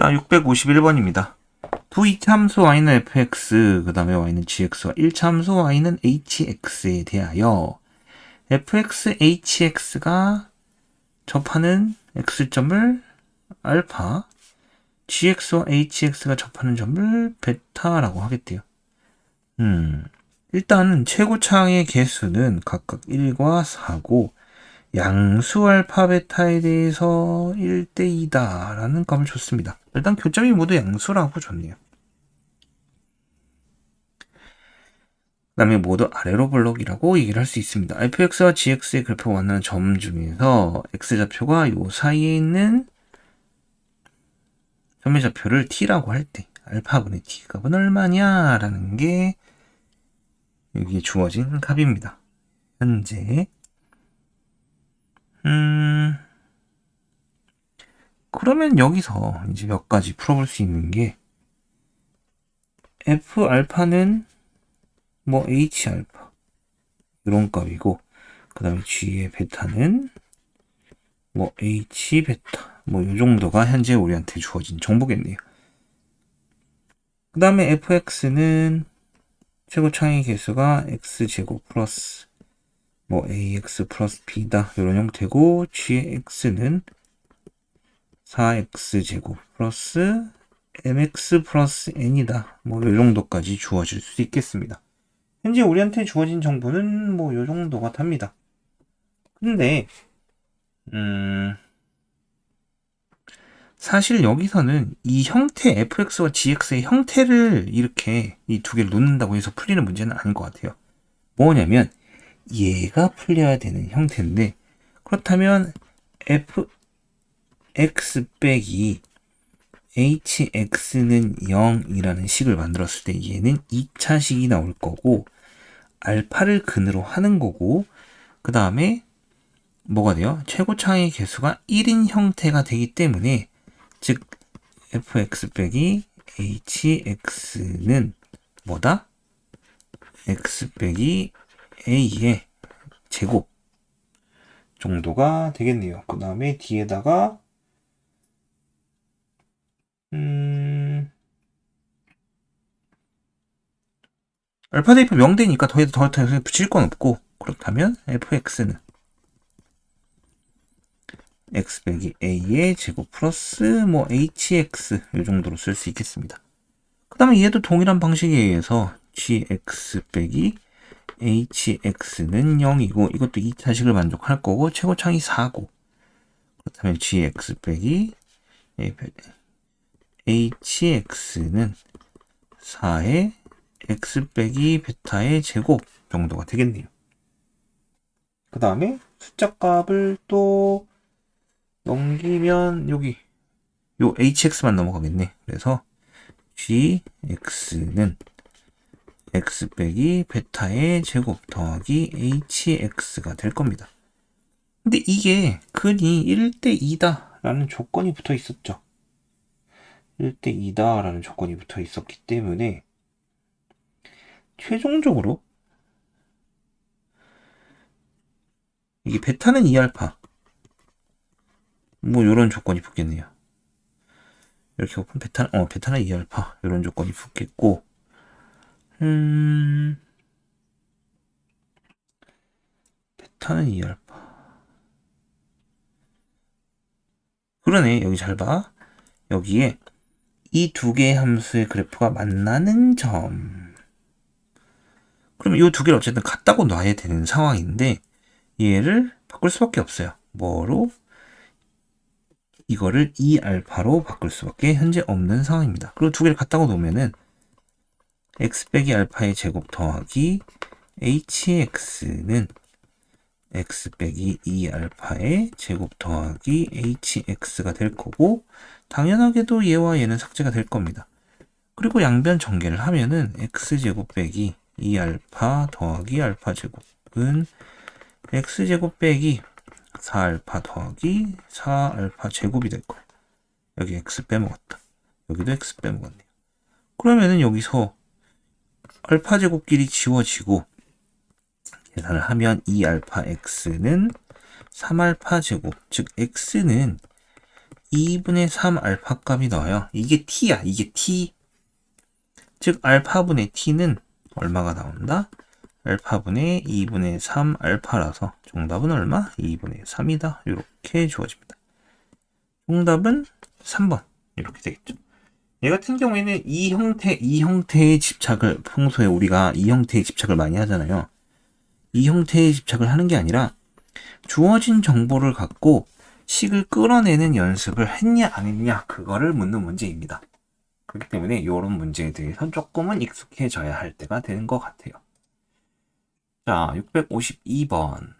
자, 651번입니다. 두 이참수 y는 fx, 그 다음에 y는 gx와 1참수 y는 hx에 대하여 fx, hx가 접하는 x점을 알파, gx와 hx가 접하는 점을 베타라고 하겠대요. 음, 일단 최고차의 개수는 각각 1과 4고 양수 알파 베타에 대해서 1대 2다라는 값을 줬습니다. 일단 교점이 모두 양수라고 줬네요. 그 다음에 모두 아래로 블록이라고 얘기를 할 수 있습니다. fx와 gx의 그래프가 만나는 점 중에서 x좌표가 요 사이에 있는 점의 좌표를 t라고 할 때 알파분의 t 값은 얼마냐 라는 게 여기에 주어진 값입니다. 현재 음 그러면 여기서 이제 몇 가지 풀어볼 수 있는 게 f 알파는 뭐 h 알파 이런 값이고 그 다음에 g의 베타는 뭐 h 베타 뭐 이 정도가 현재 우리한테 주어진 정보겠네요. 그 다음에 fx는 최고 창의 개수가 x제곱 플러스 뭐 ax 플러스 b다 이런 형태고 gx는 4x제곱 플러스 mx 플러스 n이다 뭐이 정도까지 주어질 수 있겠습니다. 현재 우리한테 주어진 정보는 뭐이 정도가 답니다. 근데 음 사실 여기서는 이 형태 fx와 gx의 형태를 이렇게 이 두 개를 놓는다고 해서 풀리는 문제는 아닌 것 같아요. 뭐냐면 얘가 풀려야 되는 형태인데 그렇다면 f x 빼기 hx는 0이라는 식을 만들었을 때 얘는 2차식이 나올 거고 알파를 근으로 하는 거고 그 다음에 뭐가 돼요? 최고차의 개수가 1인 형태가 되기 때문에 즉 fx 빼기 hx는 뭐다? x 빼기 a의 제곱 정도가 되겠네요. 그 다음에 뒤에다가 음 알파 대입 명대니까 더 해도 더 더해서 붙일 건 없고 그렇다면 fx는 x 빼기 a의 제곱 플러스 뭐 hx 이 정도로 쓸 수 있겠습니다. 그 다음에 얘도 동일한 방식에 의해서 gx 빼기 hx는 0이고 이것도 2차식을 만족할 거고 최고창이 4고 그렇다면 gx 빼기 hx는 4의 x 빼기 베타의 제곱 정도가 되겠네요. 그 다음에 숫자 값을 또 넘기면 여기 요 hx만 넘어가겠네. 그래서 gx는 x 빼기 베타의 제곱 더하기 hx가 될 겁니다. 근데 이게 근이 1대 2다 라는 조건이 붙어 있었죠. 1대 2다 라는 조건이 붙어 있었기 때문에 최종적으로 이게 베타는 2알파 뭐 요런 조건이 붙겠네요. 이렇게 오픈 베타 어 베타는 2알파 요런 조건이 붙겠고 음 베타는 2알파 그러네 여기 잘 봐. 여기에 이 두 개의 함수의 그래프가 만나는 점. 그러면 이두 개를 어쨌든 같다고 놔야 되는 상황인데 얘를 바꿀 수밖에 없어요. 뭐로? 이거를 2알파로 바꿀 수밖에 현재 없는 상황입니다. 그리고 두 개를 같다고 놓으면은 x 빼기 알파의 제곱 더하기 hx는 x 빼기 2 알파의 제곱 더하기 hx가 될 거고 당연하게도 얘와 얘는 삭제가 될 겁니다. 그리고 양변 전개를 하면은 x제곱 빼기 2 알파 더하기 알파 제곱은 x제곱 빼기 4 알파 더하기 4 알파 제곱이 될 거예요. 여기 x 빼먹었다. 여기도 x 빼먹었네요. 그러면은 여기서 알파 제곱끼리 지워지고 계산을 하면 2알파 x는 3알파 제곱, 즉 x는 2분의 3 알파 값이 나와요. 이게 t야. 이게 t. 즉 알파분의 t는 얼마가 나온다? 알파분의 2분의 3 알파라서 정답은 얼마? 2분의 3이다. 이렇게 주어집니다. 정답은 3번 이렇게 되겠죠. 얘 같은 경우에는 이 형태, 이 형태의 집착을 평소에 우리가 이 형태의 집착을 많이 하잖아요. 이 형태의 집착을 하는 게 아니라 주어진 정보를 갖고 식을 끌어내는 연습을 했냐 안 했냐 그거를 묻는 문제입니다. 그렇기 때문에 이런 문제에 대해서 조금은 익숙해져야 할 때가 되는 것 같아요. 자, 652번.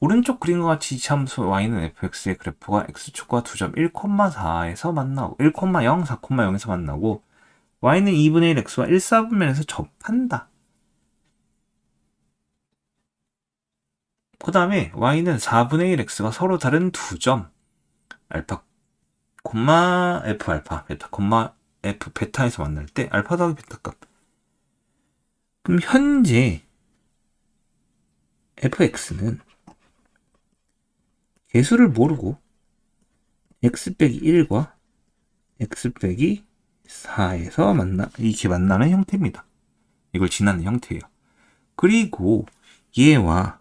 오른쪽 그림과 같이 이차함수 y는 fx의 그래프가 x축과 2점 1,4에서 만나고 1,0, 4,0에서 만나고 y는 2분의 1 x와 1, 4분면에서 접한다. 그 다음에 y는 4분의 1 x가 서로 다른 두 점 알파, 콤마 f 알파, 베타, 콤마 f 베타에서 만날 때 알파 더하기 베타 값. 그럼 현재 fx는 개수를 모르고 x 빼기 1과 x 빼기 4에서 만나 이렇게 만나는 형태입니다. 이걸 지나는 형태예요. 그리고 얘와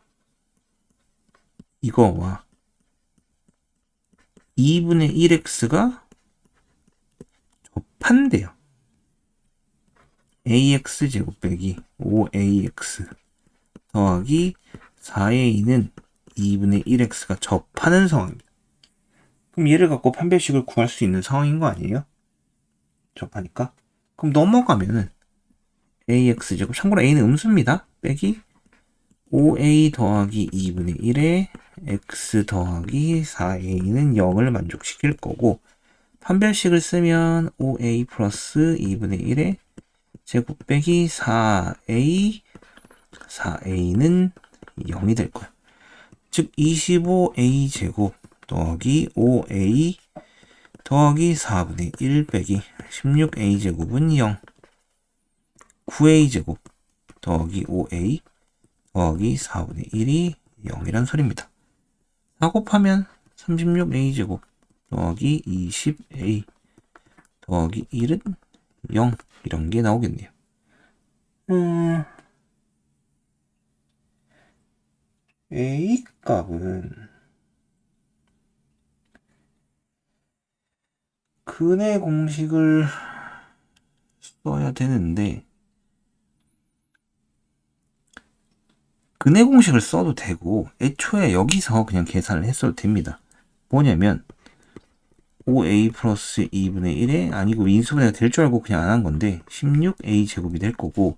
이거와 2분의 1x가 접한대요. ax 제곱 빼기 5ax 더하기 4a는 2분의 1x가 접하는 상황입니다. 그럼 얘를 갖고 판별식을 구할 수 있는 상황인 거 아니에요? 접하니까. 그럼 넘어가면은 ax 제곱 참고로 a는 음수입니다. 빼기 5a 더하기 2분의 1에 x 더하기 4a는 0을 만족시킬 거고 판별식을 쓰면 5a 플러스 2분의 1에 제곱 빼기 4a 4a는 0이 될 거예요. 즉 25a 제곱 더하기 5a 더하기 4분의 1 빼기 16a 제곱은 0 9a 제곱 더하기 5a 더하기 4분의 1이 0이란 소리입니다. 4 곱하면 36a 제곱 더하기 20a 더하기 1은 0 이런 게 나오겠네요. 음... A 값은 근의 공식을 써야 되는데 근의 공식을 써도 되고 애초에 여기서 그냥 계산을 했어도 됩니다. 뭐냐면 5a 플러스 2분의 1에 아니고 인수분해가 될 줄 알고 그냥 안 한 건데 16a 제곱이 될 거고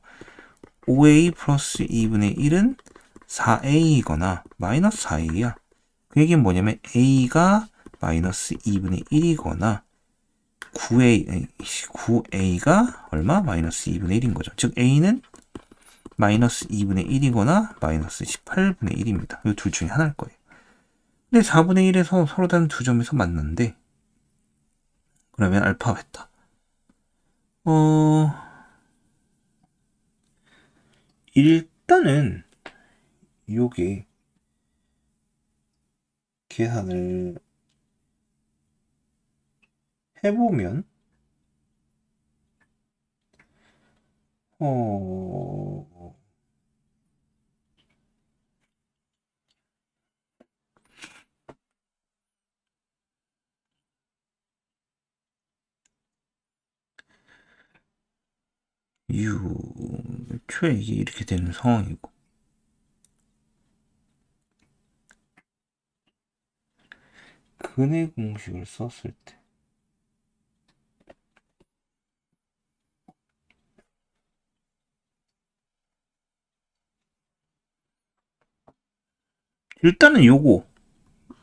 5a 플러스 2분의 1은 4a이거나 마이너스 4a야. 그 얘기는 뭐냐면 a가 마이너스 2분의 1이거나 9a, 9a가 얼마? 마이너스 2분의 1인 거죠. 즉 a는 마이너스 2분의 1이거나 마이너스 18분의 1입니다. 이 둘 중에 하나일 거예요. 근데 4분의 1에서 서로 다른 두 점에서 만났는데 그러면 알파 베타 어 일단은 요게 계산을 해보면 어 유, 초에 이게 이렇게 되는 상황이고. 근의 공식을 썼을 때 일단은 요거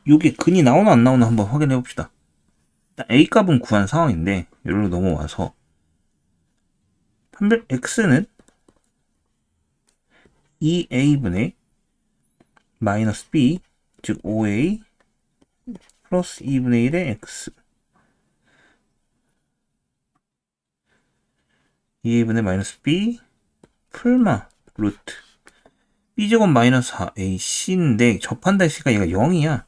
요게 근이 나오나 안 나오나 한번 확인해 봅시다. A 값은 구한 상황인데 여기로 넘어와서 판별 x는 2a분의 마이너스 b 즉 5a 플러스 2분의 1의 x. 2분의 마이너스 b 풀마 루트. B제곱 마이너스 4ac 인데 접한다 했으니까 얘가 0이야.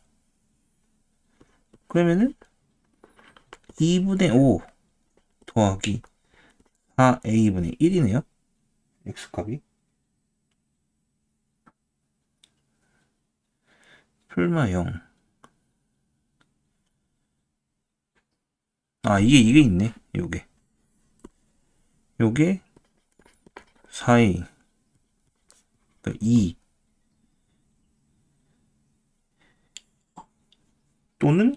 그러면은 2분의 5 더하기 4a분의 1이네요. x값이. 풀마 0. 아, 이게, 이게 있네. 요게. 요게 4a. 2. 또는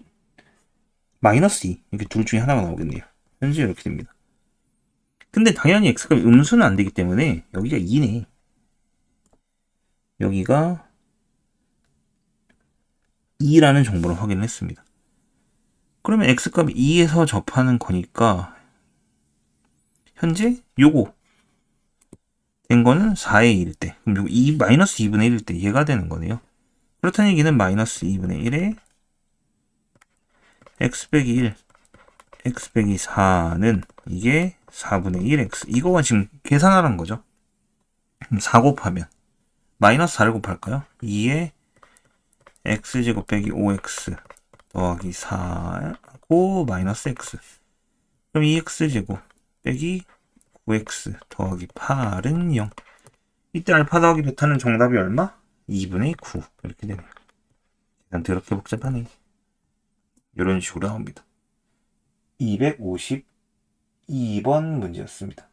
마이너스 2. 이렇게 둘 중에 하나가 나오겠네요. 현재 이렇게 됩니다. 근데 당연히 x값이 음수는 안 되기 때문에 여기가 2네. 여기가 2라는 정보를 확인했습니다. 그러면 x값이 2에서 접하는 거니까 현재 요거 된 거는 4의 1일 때 그럼 요거 2 마이너스 2분의 1일 때 얘가 되는 거네요. 그렇다는 얘기는 마이너스 2분의 1에 x 빼기 1 x 빼기 4는 이게 4분의 1x 이거가 지금 계산하라는 거죠. 4 곱하면 마이너스 4를 곱할까요? 2에 x제곱 빼기 5x 더하기 4고 마이너스 x 그럼 2x제곱 빼기 9x 더하기 8은 0 이때 알파 더하기 베타는 정답이 얼마? 2분의 9 이렇게 되네요. 일단 더럽게 복잡하네. 이런 식으로 나옵니다. 252번 문제였습니다.